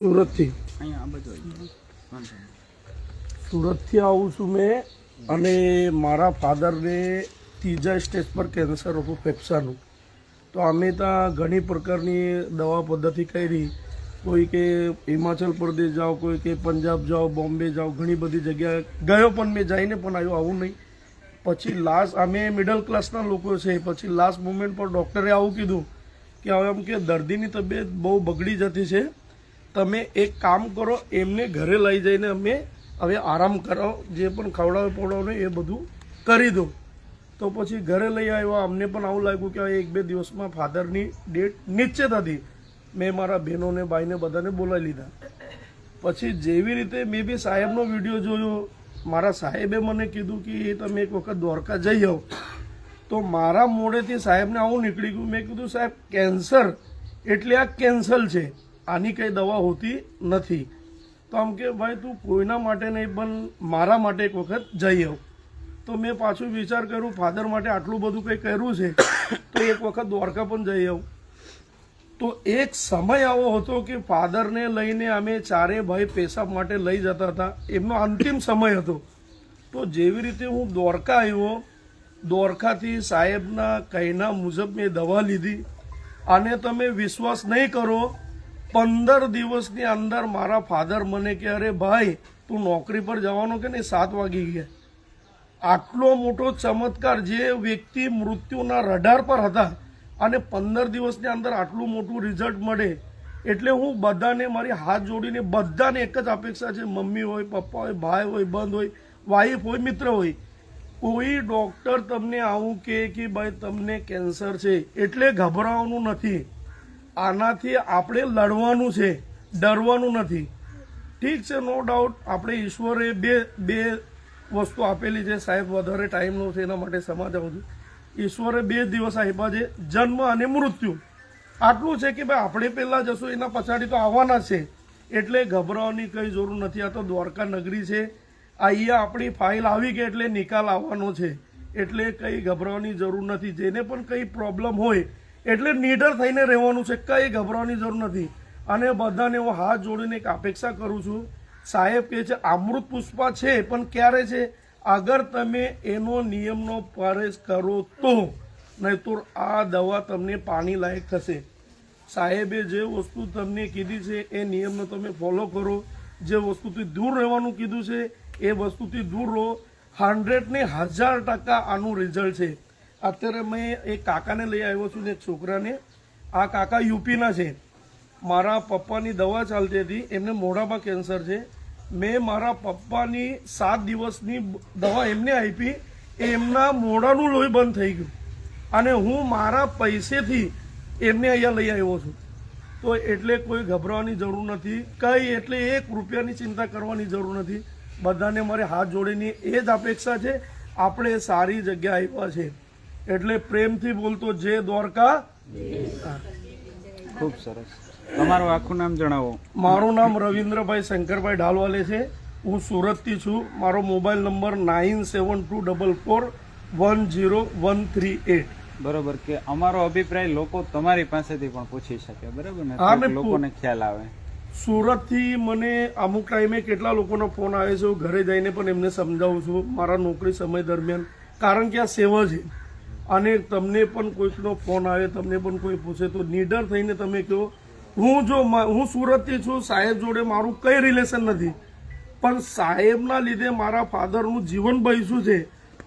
સુરતથી. સુરતથી આવું છું મેં અને મારા ફાધરને ત્રીજા સ્ટેજ પર કેન્સર હતું ફેફસાનું. તો અમે ત્યાં ઘણી પ્રકારની દવા પદ્ધતિ કરી. કોઈ કે હિમાચલ પ્રદેશ જાઓ કોઈ કે પંજાબ જાઓ બોમ્બે જાઓ ઘણી બધી જગ્યાએ ગયો પણ મેં જઈને પણ આવ્યો આવું નહીં. પછી લાસ્ટ અમે મિડલ ક્લાસના લોકો છે. પછી લાસ્ટ મુમેન્ટ પર ડૉક્ટરે આવું કીધું કે હવે એમ કે દર્દીની તબિયત બહુ બગડી જતી છે. તમે એક કામ કરો, એમને ઘરે લઈ જઈને અમે હવે આરામ કરાવો જે પણ ખવડાવે પવડાવે એ બધું કરી દો. તો પછી ઘરે લઈ આવ્યા, અમને પણ આવું લાગ્યું કે એક બે દિવસમાં ફાધરની ડેટ નિશ્ચિત હતી. મેં મારા બહેનોને, ભાઈને બધાને બોલાવી લીધા. પછી જેવી રીતે મેં બી સાહેબનો વીડિયો જોયો, મારા સાહેબે મને કીધું કે તમે એક વખત દ્વારકા જઈ આવો. તો મારા મોડેથી સાહેબને આવું નીકળી ગયું. મેં કીધું, સાહેબ, કેન્સર એટલે આ કેન્સલ છે. આની કંઈ દવા હોતી નથી. તો આમ કે ભાઈ તું કોઈના માટે નહીં, પણ મારા માટે એક વખત જઈ આવ. તો મેં પાછું વિચાર કર્યું, ફાધર માટે આટલું બધું કંઈ કર્યું છે, તો એક વખત દ્વારકા પણ જઈ આવું. તો એક સમય આવો હતો કે ફાધરને લઈને અમે ચારે ભાઈ પેશાબ માટે લઈ જતા હતા. એમનો અંતિમ સમય હતો. તો જેવી રીતે હું દ્વારકા આવ્યો, દ્વારકાથી સાહેબના કહેના મુજબ મેં દવા લીધી. અને તમે વિશ્વાસ નહીં કરો પંદર દિવસની અંદર મારા ફાધર મને કે, અરે ભાઈ, તું નોકરી પર જવાનો કે નહીં? સાત વાગી ગયા. આટલો મોટો ચમત્કાર જે વ્યક્તિ મૃત્યુના રડાર પર હતા અને પંદર દિવસની અંદર આટલું મોટું રિઝલ્ટ મળે, એટલે હું બધાને મારી હાથ જોડીને બધાને એક જ અપેક્ષા છે, મમ્મી હોય, પપ્પા હોય, ભાઈ હોય, બંધ હોય વાઈફ હોય, મિત્ર હોય. કોઈ ડૉક્ટર તમને આવું કહે કે, ભાઈ, તમને કેન્સર છે. એટલે ગભરાવાનું નથી. આનાથી આપણે લડવાનું છે, ડરવાનું નથી. ઠીક છે નો ડાઉટ આપણે ઈશ્વરે બે બે વસ્તુ આપેલી છે, સાહેબ, વધારે ટાઈમ છે, એના માટે સમજાવું છું. ઈશ્વરે બે દિવસ આપ્યા છે, જન્મ અને મૃત્યુ. આટલું છે કે ભાઈ આપણે પહેલાં જશું એના પછાડી તો આવવાના છે. એટલે ગભરાવાની કંઈ જરૂર નથી, આ તો દ્વારકા નગરી છે. અહીંયા આપણી ફાઇલ આવી ગઈ એટલે નિકાલ આવવાનો છે. એટલે કંઈ ગભરાવાની જરૂર નથી. જેને પણ કંઈ પ્રોબ્લેમ હોય એટલે નીડર થઈને રહેવાનું છે, કંઈ ગભરાવાની જરૂર નથી. અને બધાને હું હાથ જોડીને એક અપેક્ષા કરું છું. સાહેબ કહે છે, અમૃત પુષ્પા છે, પણ ક્યારે છે? અગર તમે એનો નિયમનો પરેશ કરો તો. નહીં તો આ દવા તમને પાણી લાયક થશે. સાહેબે જે વસ્તુ તમને કીધી છે, એ નિયમનો તમે ફોલો કરો. જે વસ્તુથી દૂર રહેવાનું કીધું છે, એ વસ્તુથી દૂર રહો. હંડ્રેડ ને હજાર ટકા આનું રિઝલ્ટ છે. અત્યારે મેં એક કાકાને લઈ આવ્યો છું, ને એક છોકરાને. આ કાકા યુપીના છે. મારા પપ્પાની દવા ચાલતી હતી. એમને મોઢામાં કેન્સર છે. મેં મારા પપ્પાની સાત દિવસની દવા એમને આપી. એમના મોઢાનું લોહી બંધ થઈ ગયું. અને હું મારા પૈસેથી એમને અહીંયા લઈ આવ્યો છું. તો એટલે કોઈ ગભરાવાની જરૂર નથી. કંઈ એટલે એક રૂપિયાની ચિંતા કરવાની જરૂર નથી. બધાને મારે હાથ જોડીની એ જ અપેક્ષા છે. આપણે સારી જગ્યા આવ્યા છે. એટલે પ્રેમથી બોલતો જે દ્વારકા. ખૂબ સરસ. તમારું આખું નામ જણાવો. મારું નામ રવિન્દ્રભાઈ શંકરભાઈ ઢાલવાલે છે. હું સુરતથી છું. મારો mobile number nine seven two double four one zero one three eight. બરોબર કે અમારો અભિપ્રાય લોકો તમારી પાસેથી પણ પૂછી શકે બરાબર ને? લોકોને ખ્યાલ આવે. સુરતથી મને અમુક ટાઈમે કેટલા લોકોનો ફોન આવે છે હું ઘરે જઈને પણ એમને સમજાવું છું. મારા નોકરી સમય દરમિયાન. કારણ કે આ સેવા છે. અને તમને પણ કોઈકનો ફોન આવે, તમને પણ કોઈ પૂછે, તો નીડર થઈને તમે કહો, હું જો હું સુરતથી છું, સાહેબ જોડે મારું કંઈ રિલેશન નથી. પણ સાહેબના લીધે મારા ફાધરનું જીવન બહીશું છે,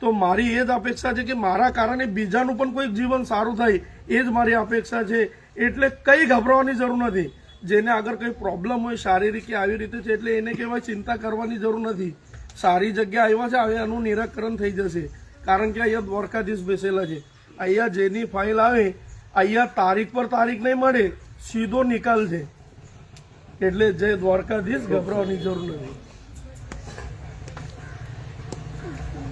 તો મારી એ જ અપેક્ષા છે કે મારા કારણે બીજાનું પણ કોઈ જીવન સારું થાય, એ જ મારી અપેક્ષા છે. એટલે કંઈ ગભરાવાની જરૂર નથી. જેને આગળ કંઈ પ્રોબ્લેમ હોય, શારીરિક કે આવી રીતે છે, એટલે એને કહેવાય ચિંતા કરવાની જરૂર નથી. સારી જગ્યા આવ્યા છે, હવે એનું નિરાકરણ થઈ જશે. કારણ કે અહીંયા દ્વારકાધીશ બેસેલા છે. અહીંયા જેની ફાઇલ આવે, અહીંયા તારીખ પર તારીખ નહીં મળે, સીધો નિકાલ છે. એટલે જે દ્વારકાધીશ ગભરાવાની જરૂર નથી.